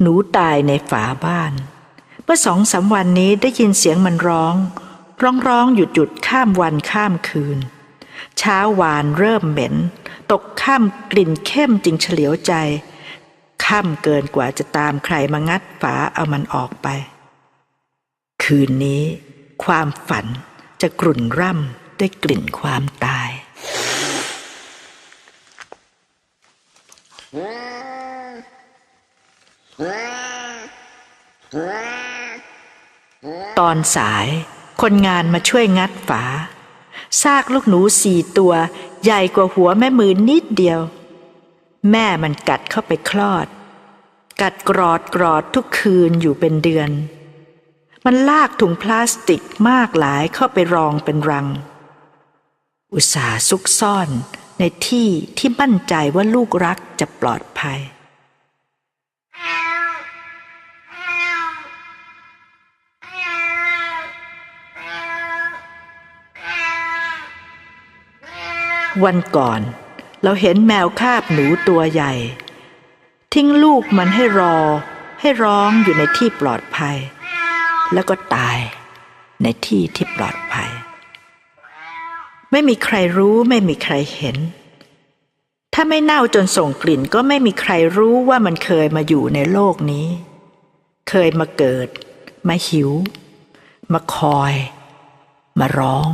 หนูตายในฝาบ้าน เมื่อสองสามวันนี้ได้ยินเสียงมันร้อง ร้องร้องหยุดหยุดข้ามวันข้ามคืน เช้าวานเริ่มเหม็น ตกข้ามกลิ่นเข้มจึงเฉลียวใจข้ามเกินกว่าจะตามใครมางัดฝาเอามันออกไป คืนนี้ความฝันจะกรุ่นร่ำด้วยกลิ่นความตาย ตอนสาย คนงานมาช่วยงัดฝา ซากลูกหนูสี่ตัว ใหญ่กว่าหัวแม่มือนิดเดียว แม่มันกัดเข้าไปคลอด กัดกรอดกรอดทุกคืนอยู่เป็นเดือน มันลากถุงพลาสติกมากหลายเข้าไปรองเป็นรัง อุตสาห์ซุกซ่อนในที่ที่มั่นใจว่าลูกรักจะปลอดภัย วันก่อน เราเห็นแมวคาบหนูตัวใหญ่ ทิ้งลูกมันให้รอ ให้ร้องอยู่ในที่ปลอดภัย แล้วก็ตายในที่ที่ปลอดภัย ไม่มีใครรู้ไม่มีใครเห็น ถ้าไม่เน่าจนส่งกลิ่นก็ไม่มีใครรู้ว่ามันเคยมาอยู่ในโลกนี้ เคยมาเกิด มาหิว มาคอย มาร้อง